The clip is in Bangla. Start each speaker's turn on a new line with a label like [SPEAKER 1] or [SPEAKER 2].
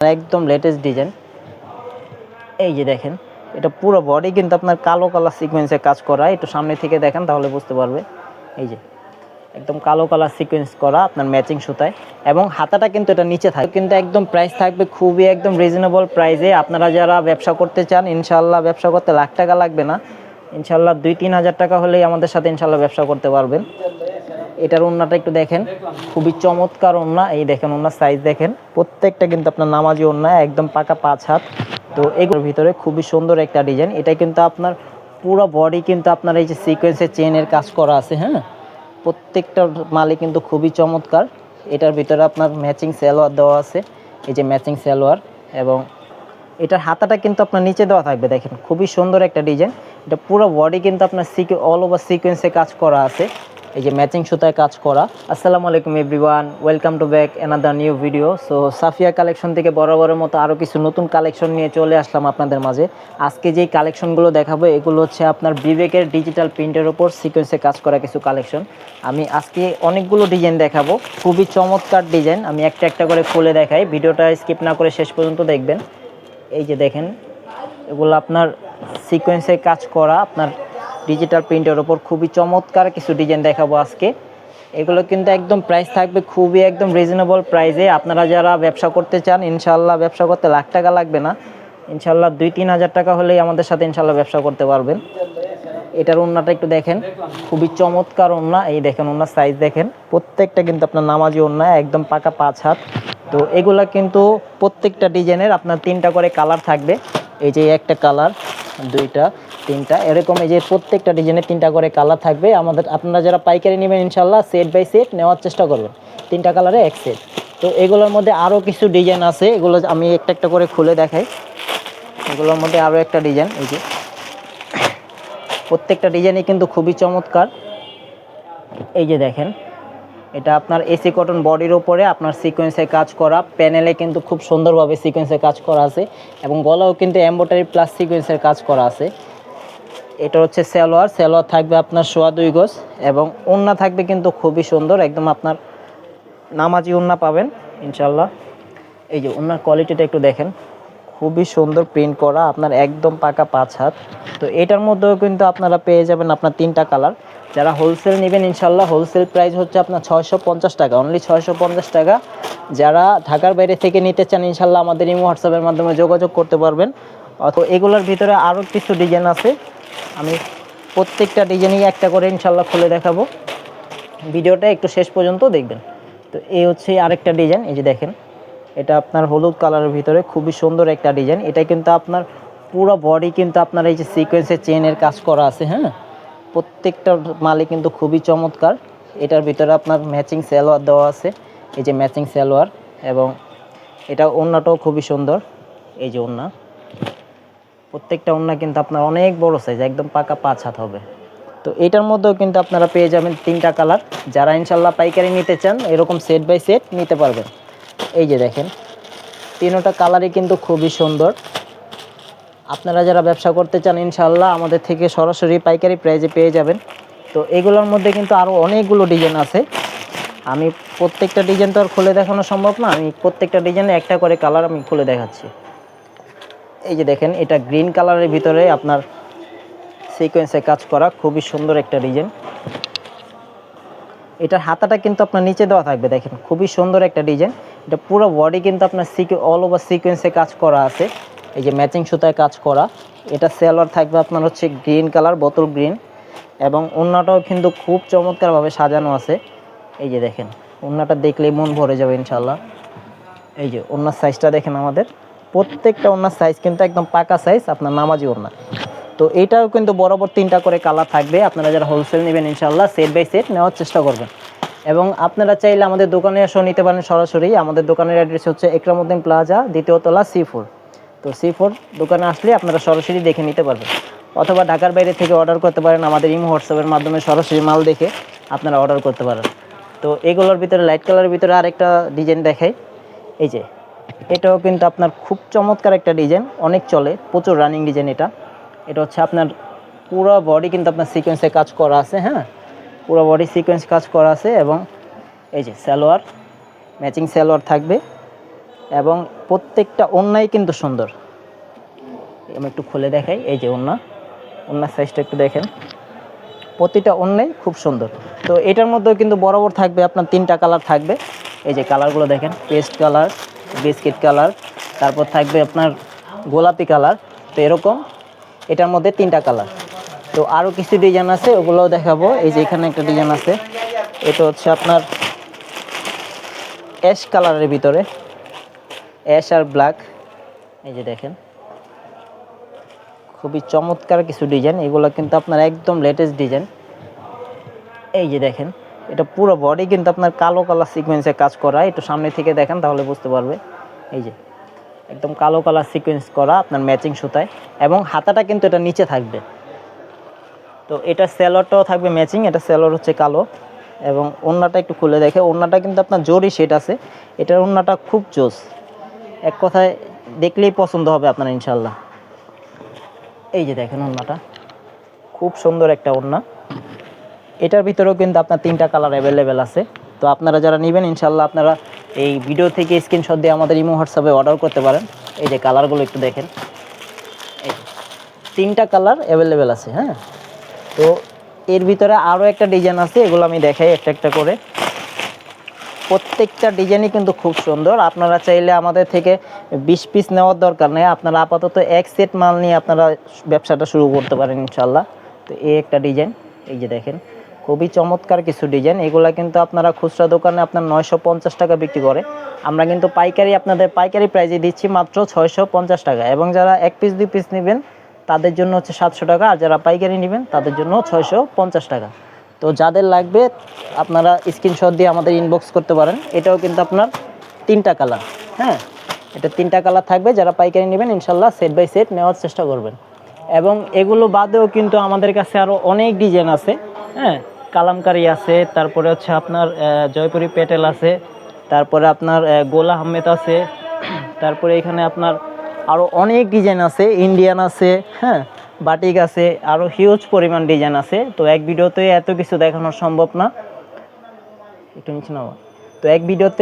[SPEAKER 1] একদম লেটেস্ট ডিজাইন এই যে দেখেন, এটা পুরো বডি কিন্তু আপনার কালো কালার সিকোয়েন্সে কাজ করা। একটু সামনে থেকে দেখেন, তাহলে বুঝতে পারবে। এই যে, একদম কালো কালার সিকোয়েন্স করা আপনার ম্যাচিং সুতায়। এবং হাতাটা কিন্তু এটা নিচে থাকে কিন্তু একদম প্রাইস থাকবে খুবই একদম রিজনেবল প্রাইসে আপনারা যারা ব্যবসা করতে চান ইনশাল্লাহ ব্যবসা করতে লাখ টাকা লাগবে না। ইনশাল্লাহ দুই তিন হাজার টাকা হলেই আমাদের সাথে ইনশাল্লাহ ব্যবসা করতে পারবেন। এটার ওন্নাটা একটু দেখেন। খুবই চমৎকার ওন্না। এই দেখেন ওন্নার সাইজ দেখেন। প্রত্যেকটা কিন্তু আপনার নামাজি ওন্না, একদম পাকা পাঁচ হাত। তো এগুলোর ভিতরে খুবই সুন্দর একটা ডিজাইন এটা কিন্তু আপনার পুরো বডি কিন্তু আপনার এই যে সিকোয়েন্সের চেনের কাজ করা আছে হ্যাঁ? প্রত্যেকটা মালে কিন্তু খুবই চমৎকার। এটার ভিতরে আপনার ম্যাচিং সালোয়ার দেওয়া আছে। এই যে ম্যাচিং সালোয়ার এবং এটার হাতাটা কিন্তু আপনার নিচে দেওয়া থাকবে, দেখেন। খুবই সুন্দর একটা ডিজাইন এটা পুরো বডি কিন্তু আপনার সিকে অল ওভার সিকোয়েন্সে কাজ করা আছে। এই যে ম্যাচিং সুতায় কাজ করা। আসসালামু আলাইকুম everyone welcome to back another new video so Safia collection থেকে বরাবরের মতো আরও কিছু নতুন কালেকশন নিয়ে চলে আসলাম আপনাদের মাঝে। আজকে যেই কালেকশনগুলো দেখাবো, এগুলো হচ্ছে আপনার বিবেকের ডিজিটাল প্রিন্টের ওপর সিকোয়েন্সে কাজ করা কিছু কালেকশন আমি আজকে অনেকগুলো ডিজাইন দেখাবো, খুবই চমৎকার ডিজাইন আমি একটা একটা করে খুলে দেখাই। ভিডিওটা স্কিপ না করে শেষ পর্যন্ত দেখবেন। এই যে দেখেন, এগুলো আপনার সিকোয়েন্সে কাজ করা, আপনার ডিজিটাল প্রিন্টের ওপর খুবই চমৎকার কিছু ডিজাইন দেখাবো আজকে। এগুলো কিন্তু একদম প্রাইস থাকবে খুবই একদম রিজনেবল প্রাইসে আপনারা যারা ব্যবসা করতে চান ইনশাল্লাহ ব্যবসা করতে লাখ টাকা লাগবে না। ইনশাল্লাহ দুই, তিন হাজার টাকা হলেই আমাদের সাথে ইনশাল্লাহ ব্যবসা করতে পারবেন। এটার ওনাটা একটু দেখেন। খুবই চমৎকার ওন্না। এই দেখেন ওনার সাইজ দেখেন। প্রত্যেকটা কিন্তু আপনার নামাজি ওন্না, একদম পাকা পাঁচ হাত। তো এগুলা কিন্তু প্রত্যেকটা ডিজাইনের আপনার তিনটা করে কালার থাকবে। এই যে একটা কালার দুইটা। তিনটা। এরকম এই যে প্রত্যেকটা ডিজাইনের তিনটা করে কালার থাকবে। আমাদের আপনারা যারা পাইকারি নেবেন ইনশাল্লাহ সেট বাই সেট নেওয়ার চেষ্টা করবেন। তিনটা কালারে এক সেট তো এগুলোর মধ্যে আরও কিছু ডিজাইন আছে। এগুলো আমি একটা একটা করে খুলে দেখাই। এগুলোর মধ্যে আরও একটা ডিজাইন, এই যে। প্রত্যেকটা ডিজাইনই কিন্তু খুবই চমৎকার। এই যে দেখেন, এটা আপনার এসি কটন বডির ওপরে আপনার সিকোয়েন্সে কাজ করা। প্যানেলে কিন্তু খুব সুন্দরভাবে সিকোয়েন্সে কাজ করা আছে। এবং গলাও কিন্তু এম্বোটারি প্লাস সিকোয়েন্সের কাজ করা আছে। এটা হচ্ছে সালোয়ার। সালোয়ার থাকবে আপনার সোয়া দুই গজ এবং ওন্না থাকবে কিন্তু খুবই সুন্দর। একদম আপনার নামাজি ওন্না পাবেন ইনশাল্লাহ এই যে ওনার কোয়ালিটিটা একটু দেখেন। খুবই সুন্দর প্রিন্ট করা, আপনার একদম পাকা পাঁচ হাত। তো এটার মধ্যেও কিন্তু আপনারা পেয়ে যাবেন আপনার তিনটা কালার। যারা হোলসেল নেবেন ইনশাল্লাহ হোলসেল প্রাইস হচ্ছে আপনার ছয়শো পঞ্চাশ টাকা অনলি ছয়শো পঞ্চাশ টাকা। যারা ঢাকার বাইরে থেকে নিতে চান ইনশাল্লাহ আমাদের ইমো হোয়াটসঅ্যাপের মাধ্যমে যোগাযোগ করতে পারবেন। অথবা এগুলোর ভিতরে আরও কিছু ডিজাইন আছে। আমি প্রত্যেকটা ডিজাইনই একটা করে ইনশাল্লাহ খুলে দেখাবো। ভিডিওটা একটু শেষ পর্যন্ত দেখবেন। তো এই হচ্ছে আরেকটা ডিজাইন, এই যে দেখেন, এটা আপনার হলুদ কালারের ভিতরে খুবই সুন্দর একটা ডিজাইন। এটা কিন্তু আপনার পুরো বডি কিন্তু আপনার এই যে সিকোয়েন্সের চেনের কাজ করা আছে হ্যাঁ? প্রত্যেকটা মালে কিন্তু খুবই চমৎকার। এটার ভিতরে আপনার ম্যাচিং সালোয়ার দেওয়া আছে, এই যে ম্যাচিং সালোয়ার, এবং এটা ওন্নাটাও খুবই সুন্দর, এই যে ওন্না প্রত্যেকটা ওন্না কিন্তু আপনার অনেক বড় সাইজ একদম পাকা পাঁচ হাত হবে। তো এটার মধ্যেও কিন্তু আপনারা পেয়ে যাবেন তিনটা কালার। যারা ইনশাল্লাহ পাইকারি নিতে চান, এরকম সেট বাই সেট নিতে পারবেন। এই যে দেখেন, তিনোটা কালারই কিন্তু খুবই সুন্দর। আপনারা যারা ব্যবসা করতে চান ইনশাল্লাহ আমাদের থেকে সরাসরি পাইকারি প্রাইজে পেয়ে যাবেন। তো এগুলোর মধ্যে কিন্তু আরও অনেকগুলো ডিজাইন আছে। আমি প্রত্যেকটা ডিজাইন তো আর খুলে দেখানো সম্ভব না। আমি প্রত্যেকটা ডিজাইনে একটা করে কালার আমি খুলে দেখাচ্ছি। এই যে দেখেন, এটা গ্রিন কালারের ভিতরে আপনার সিকোয়েন্সে কাজ করা খুবই সুন্দর একটা ডিজাইন। এটার হাতাটা কিন্তু আপনার নিচে দেওয়া থাকবে, দেখেন, খুবই সুন্দর একটা ডিজাইন। এটা পুরো বডি কিন্তু আপনার সিকে অল ওভার সিকোয়েন্সে কাজ করা আছে। এই যে ম্যাচিং সুতায় কাজ করা। এটা সেলোয়ার থাকবে আপনার হচ্ছে গ্রিন কালার বোতল গ্রিন এবং ওন্নাটাও কিন্তু খুব চমৎকারভাবে সাজানো আছে। এই যে দেখেন, ওন্নাটা দেখলেই মন ভরে যাবে ইনশাল্লাহ এই যে ওনার সাইজটা দেখেন আমাদের। প্রত্যেকটা ওনার সাইজ কিন্তু একদম পাকা সাইজ আপনার নামাজি ওনা তো এটাও কিন্তু বরাবর তিনটা করে কালার থাকবে। আপনারা যারা হোলসেল নেবেন ইনশাল্লাহ সেট বাই সেট নেওয়ার চেষ্টা করবেন। এবং আপনারা চাইলে আমাদের দোকানে এসেও নিতে পারেন সরাসরি। আমাদের দোকানের অ্যাড্রেস হচ্ছে একরামুদ্দিন প্লাজা দ্বিতীয় তলা সি ফোর তো সি ফোর দোকানে আসলে আপনারা সরাসরি দেখে নিতে পারবেন। অথবা ঢাকার বাইরে থেকে অর্ডার করতে পারেন আমাদের ইমো হোয়াটসঅ্যাপের মাধ্যমে সরাসরি মাল দেখে আপনারা অর্ডার করতে পারেন। তো এগুলোর ভিতরে লাইট কালারের ভিতরে আরেকটা ডিজাইন দেখাই। এই যে এটাও কিন্তু আপনার খুব চমৎকার একটা ডিজাইন, অনেক চলে, প্রচুর রানিং ডিজাইন এটা। এটা হচ্ছে আপনার পুরো বডি কিন্তু আপনার সিকোয়েন্সে কাজ করা আছে হ্যাঁ? পুরো বডি সিকোয়েন্স কাজ করা আছে এবং এই যে সালোয়ার ম্যাচিং সালোয়ার থাকবে এবং প্রত্যেকটা ওন্নাই কিন্তু সুন্দর। আমি একটু খুলে দেখাই, এই যে ওন্না ওন্নার সাইজটা একটু দেখেন। প্রতিটা অন্যাই খুব সুন্দর। তো এটার মধ্যেও কিন্তু বরাবর থাকবে, আপনার তিনটা কালার থাকবে। এই যে কালারগুলো দেখেন, পেস্ট কালার, বিস্কিট কালার, তারপর থাকবে আপনার গোলাপি কালার। তো এরকম এটার মধ্যে তিনটা কালার। তো আরও কিছু ডিজাইন আছে, ওগুলোও দেখাবো। এই যে এখানে একটা ডিজাইন আছে, এটা হচ্ছে আপনার অ্যাশ কালারের ভিতরে। অ্যাশ আর ব্ল্যাক এই যে দেখেন, খুবই চমৎকার কিছু ডিজাইন এগুলো কিন্তু আপনার একদম লেটেস্ট ডিজাইন এই যে দেখেন এটা পুরো বডি কিন্তু আপনার কালো কালার সিকোয়েন্সে কাজ করা, একটু সামনে থেকে দেখেন তাহলে বুঝতে পারবে। এই যে, একদম কালো কালার সিকোয়েন্স করা আপনার ম্যাচিং সুতায় এবং হাতাটা কিন্তু এটা নিচে থাকবে। তো এটা সেলরটাও থাকবে ম্যাচিং এটা সেলর হচ্ছে কালো এবং ওড়নাটা একটু খুলে দেখে, ওড়নাটা কিন্তু আপনার জোরই সেট আছে, এটার ওড়নাটা খুব জোস। এক কথায় দেখলেই পছন্দ হবে আপনার ইনশাল্লাহ এই যে দেখেন ওড়নাটা, খুব সুন্দর একটা ওড়না। এটার ভিতরেও কিন্তু আপনার তিনটা কালার অ্যাভেলেবেল আছে। তো আপনারা যারা নেবেন ইনশাল্লাহ আপনারা এই ভিডিও থেকে স্ক্রিনশট দিয়ে আমাদের ইমো হোয়াটসঅ্যাপে অর্ডার করতে পারেন। এই যে কালারগুলো একটু দেখেন। তিনটা কালার অ্যাভেলেবেল আছে হ্যাঁ? তো এর ভিতরে আরও একটা ডিজাইন আছে, এগুলো আমি দেখাই একটা একটা করে। প্রত্যেকটা ডিজাইনই কিন্তু খুব সুন্দর। আপনারা চাইলে আমাদের থেকে বিশ পিস নেওয়ার দরকার নেই। আপনারা আপাতত এক সেট মাল নিয়ে আপনারা ব্যবসাটা শুরু করতে পারেন ইনশাল্লাহ তো এই একটা ডিজাইন এই যে দেখেন। খুবই চমৎকার কিছু ডিজাইন এগুলা কিন্তু আপনারা খুচরা দোকানে আপনার নয়শো পঞ্চাশ টাকা বিক্রি করে। আমরা কিন্তু পাইকারি আপনাদের পাইকারি প্রাইজে দিচ্ছি মাত্র ছয়শো পঞ্চাশ টাকা। এবং যারা এক পিস দুই পিস নেবেন, তাদের জন্য হচ্ছে সাতশো টাকা। আর যারা পাইকারি নেবেন, তাদের জন্য ছয়শো পঞ্চাশ টাকা। তো যাদের লাগবে, আপনারা স্ক্রিনশট দিয়ে আমাদের ইনবক্স করতে পারেন। এটাও কিন্তু আপনার তিনটা কালার হ্যাঁ? এটা তিনটা কালার থাকবে। যারা পাইকারি নেবেন, ইনশাল্লাহ সেট বাই সেট নেওয়ার চেষ্টা করবেন। এবং এগুলো বাদেও কিন্তু আমাদের কাছে আরও অনেক ডিজাইন আছে। হ্যাঁ কালামকারী আছে, তারপরে হচ্ছে আপনার জয়পুরি পেটেল আছে, তারপরে আপনার গোলা আহমেদ আছে, তারপরে এখানে আপনার আরও অনেক ডিজাইন আছে ইন্ডিয়ান আছে হ্যাঁ বাটিক আছে আরও হিউজ পরিমাণ ডিজাইন আছে, তো এক ভিডিওতে এত কিছু দেখানো সম্ভব না। একটু নিচে নাও তো এক ভিডিওতে